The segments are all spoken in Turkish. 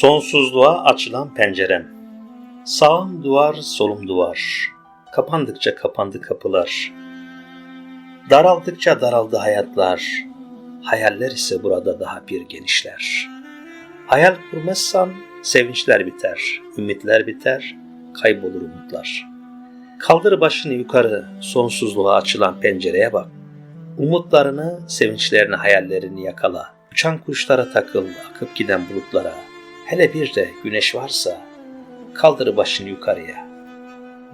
Sonsuzluğa açılan pencerem. Sağım duvar, solum duvar. Kapandıkça kapandı kapılar. Daraldıkça daraldı hayatlar. Hayaller ise burada daha bir genişler. Hayal kurmazsan sevinçler biter, ümitler biter, kaybolur umutlar. Kaldır başını yukarı, sonsuzluğa açılan pencereye bak. Umutlarını, sevinçlerini, hayallerini yakala. Uçan kuşlara takıl, akıp giden bulutlara. Hele bir de güneş varsa kaldır başını yukarıya.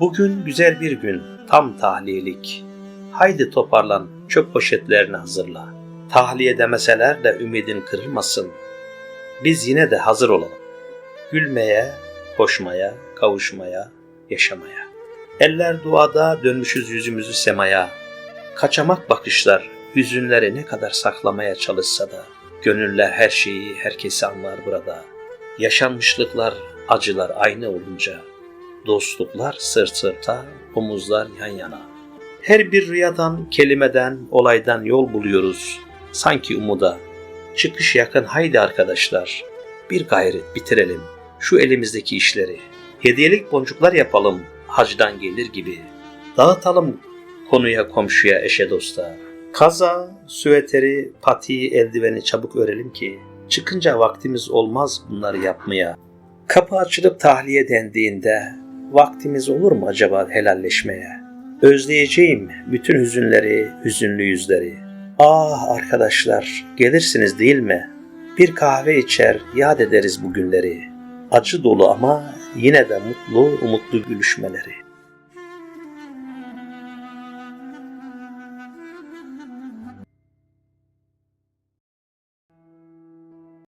Bugün güzel bir gün, tam tahliyelik. Haydi toparlan, çöp poşetlerini hazırla. Tahliye demeseler de ümidin kırılmasın. Biz yine de hazır olalım. Gülmeye, koşmaya, kavuşmaya, yaşamaya. Eller duada dönmüşüz yüzümüzü semaya. Kaçamak bakışlar hüzünleri ne kadar saklamaya çalışsa da gönüller her şeyi herkesi anlar burada. Yaşanmışlıklar, acılar aynı olunca dostluklar sırt sırta, omuzlar yan yana. Her bir rüyadan, kelimeden, olaydan yol buluyoruz. Sanki umuda. Çıkış yakın haydi arkadaşlar. Bir gayret bitirelim şu elimizdeki işleri. Hediyelik boncuklar yapalım hacdan gelir gibi. Dağıtalım konuya, komşuya, eşe dosta. Kaza, süveteri, patiyi, eldiveni çabuk örelim ki çıkınca vaktimiz olmaz bunları yapmaya. Kapı açılıp tahliye dendiğinde vaktimiz olur mu acaba helalleşmeye? Özleyeceğim bütün hüzünleri, hüzünlü yüzleri. Ah arkadaşlar, gelirsiniz değil mi? Bir kahve içer, yad ederiz bu günleri. Acı dolu ama yine de mutlu, umutlu gülüşmeleri.